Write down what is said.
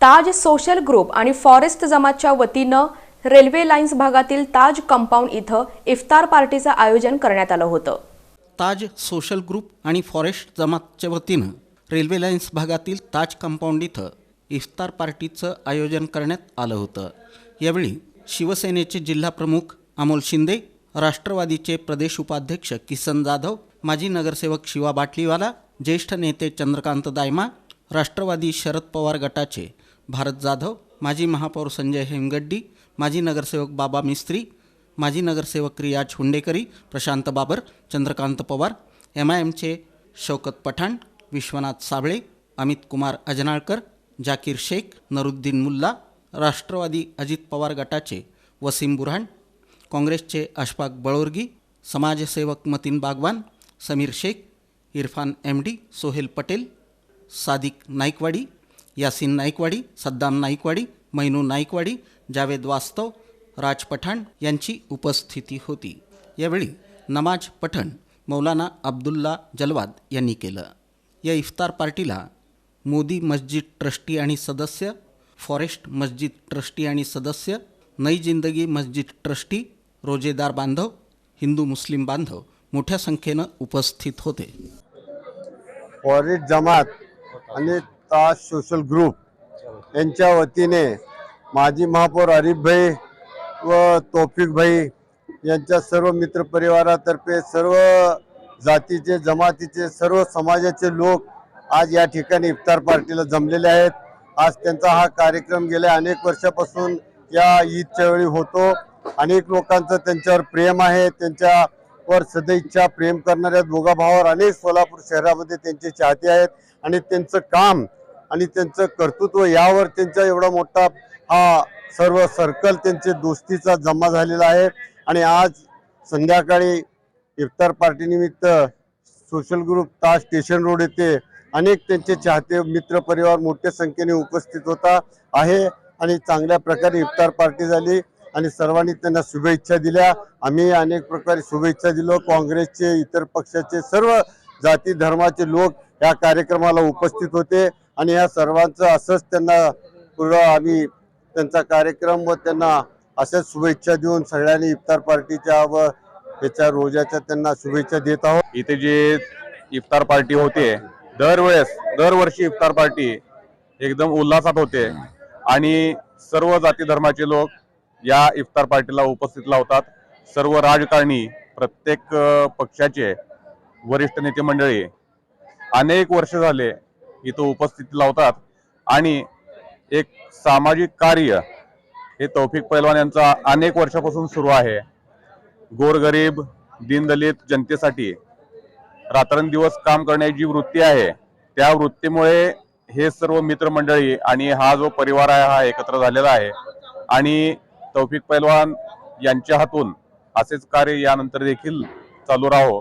ताज social group आणि forest जमातच्या वतीनं रेल्वे लाईन्स भागातील ताज कंपाऊंड इथं इफ्तार पार्टीचं आयोजन करण्यात आलं होतं. ताज सोशल ग्रुप आणि फॉरेस्ट जमातच्या वतीनं रेल्वे लाईन्स भागातील ताज कंपाऊंड इथं इफ्तार पार्टीचं आयोजन करण्यात आलं होतं. यावेळी शिवसेनेचे जिल्हाप्रमुख अमोल शिंदे राष्ट्रवादीचे प्रदेश उपाध्यक्ष किसन जाधव माजी नगरसेवक शिवा बाटलीवाला ज्येष्ठ नेते चंद्रकांत दायमा राष्ट्रवादी शरद पवार गटाचे भारत जाधव माजी महापौर संजय हेमगड्डी माजी नगरसेवक बाबा मिस्त्री माजी नगरसेवक क्रियाज हुंडेकरी प्रशांत बाबर चंद्रकांत पवार एम आय एमचे शौकत पठाण विश्वनाथ साबळे अमित कुमार अजनाळकर जाकीर शेख नरुद्दीन मुल्ला राष्ट्रवादी अजित पवार गटाचे वसीम बुरहाण काँग्रेसचे अशफाक बळोरगी समाजसेवक मतीन बागवान समीर शेख इरफान एम डी सोहेल पटेल सादिक नाईकवाडी यासिन नाईकवाडी सद्दाम नाईकवाडी मैनू नाईकवाडी जावेद वास्तव राज पठाण यांची उपस्थिती होती. यावेळी नमाज पठण मौलाना अब्दुल्ला जलवाद यांनी केलं. या इफ्तार पार्टीला मोदी मस्जिद ट्रस्टी आणि सदस्य फॉरेस्ट मस्जिद ट्रस्टी आणि सदस्य नई जिंदगी मस्जिद ट्रस्टी रोजेदार बांधव हिंदू मुस्लिम बांधव मोठ्या संख्येनं उपस्थित होते. फॉरेस्ट जमात आणि ताज सोशल ग्रुप यांच्या वतीने माजी महापौर हरीफ व तौफिकभाई यांच्या सर्व मित्रपरिवारातर्फे सर्व जातीचे जमातीचे सर्व समाजाचे लोक आज या ठिकाणी इफ्तार पार्टीला जमलेले आहेत. आज त्यांचा हा कार्यक्रम गेल्या अनेक वर्षापासून या ईदच्या वेळी होतो. अनेक लोकांचं त्यांच्यावर प्रेम आहे. त्यांच्यावर सदैच्छा प्रेम करणाऱ्या दोघा भावावर अनेक सोलापूर शहरामध्ये त्यांचे चाहते आहेत. आणि त्यांचं काम आणि त्यांचं कर्तृत्व यावर त्यांचा एवढा मोठा हा सर्व सर्कल त्यांचे दोस्तीचा जमा झालेला आहे. आणि आज संध्याकाळी इफ्तार पार्टीनिमित्त social group Taj station road येथे अनेक त्यांचे चाहते मित्र परिवार मोठ्या संख्येने उपस्थित होता आहे. आणि चांगल्या प्रकारे इफ्तार पार्टी झाली आणि सर्वांनी त्यांना शुभेच्छा दिल्या. आम्ही अनेक प्रकारे शुभेच्छा दिलो. काँग्रेसचे इतर पक्षाचे सर्व जाती धर्माचे लोक या कार्यक्रमाला उपस्थित होते. आणि या सर्वांचं असंच त्यांना पुढं आम्ही त्यांचा कार्यक्रम व त्यांना अशाच शुभेच्छा देऊन सगळ्यांनी इफ्तार पार्टीच्या व त्याच्या रोजाच्या त्यांना शुभेच्छा देत आहोत. इथे जे इफ्तार पार्टी होते दरवेळेस दरवर्षी इफ्तार पार्टी एकदम उल्हासात होते आणि सर्व जाती धर्माचे लोक या इफ्तार पार्टीला उपस्थित लावतात. सर्व राजकारणी प्रत्येक पक्षाचे वरिष्ठ नेते मंडळी अनेक वर्ष झाले इथं उपस्थिती लावतात. आणि एक सामाजिक कार्य हे तौफिक पैलवान यांचा अनेक वर्षापासून सुरू आहे. गोरगरीब दीनदलित जनतेसाठी रात्रंदिवस काम करण्याची जी वृत्ती आहे त्या वृत्तीमुळे हे सर्व मित्रमंडळी आणि हा जो परिवार आहे हा एकत्र झालेला आहे. आणि तौफिक पैलवान यांच्या हातून असेच कार्य यानंतर देखील चालू राहो.